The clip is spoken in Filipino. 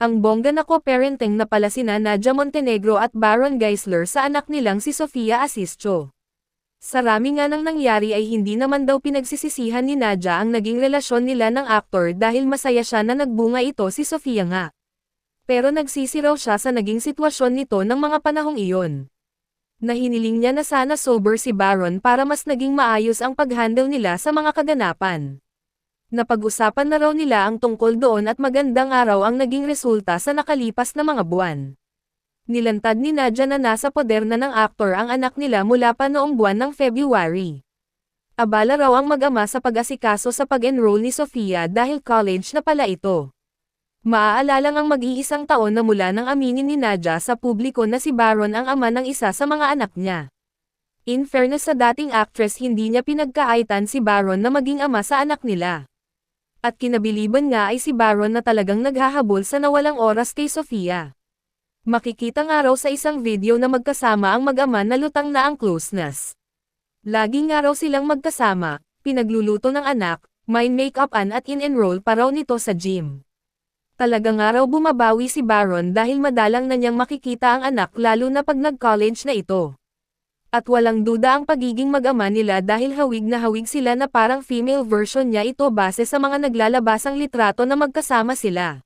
Ang bongga na co-parenting na pala sina Nadia Montenegro at Baron Geisler sa anak nilang si Sofia Asisco. Sarami nga nang nangyari ay hindi naman daw pinagsisisihan ni Nadia ang naging relasyon nila ng aktor dahil masaya siya na nagbunga ito si Sofia nga. Pero nagsisi raw siya sa naging sitwasyon nito ng mga panahong iyon. Nahiniling niya na sana sober si Baron para mas naging maayos ang paghandle nila sa mga kaganapan. Napag-usapan na raw nila ang tungkol doon at magandang araw ang naging resulta sa nakalipas na mga buwan. Nilantad ni Nadia na nasa poder na ng aktor ang anak nila mula pa noong buwan ng February. Abala raw ang mag-ama sa pag-asikaso sa pag-enroll ni Sofia dahil college na pala ito. Maaalala ngang mag-iisang taon na mula nang aminin ni Nadia sa publiko na si Baron ang ama ng isa sa mga anak niya. In fairness sa dating actress hindi niya pinagkaaitan si Baron na maging ama sa anak nila. At kinabiliban nga ay si Baron na talagang naghahabol sa nawalang oras kay Sofia. Makikita nga raw sa isang video na magkasama ang mag-ama na lutang na ang closeness. Lagi nga raw silang magkasama, pinagluluto ng anak, may make-upan at in-enroll pa raw nito sa gym. Talaga nga raw bumabawi si Baron dahil madalang na niyang makikita ang anak lalo na pag nag-college na ito. At walang duda ang pagiging mag-ama nila dahil hawig na hawig sila na parang female version niya ito base sa mga naglalabasang litrato na magkasama sila.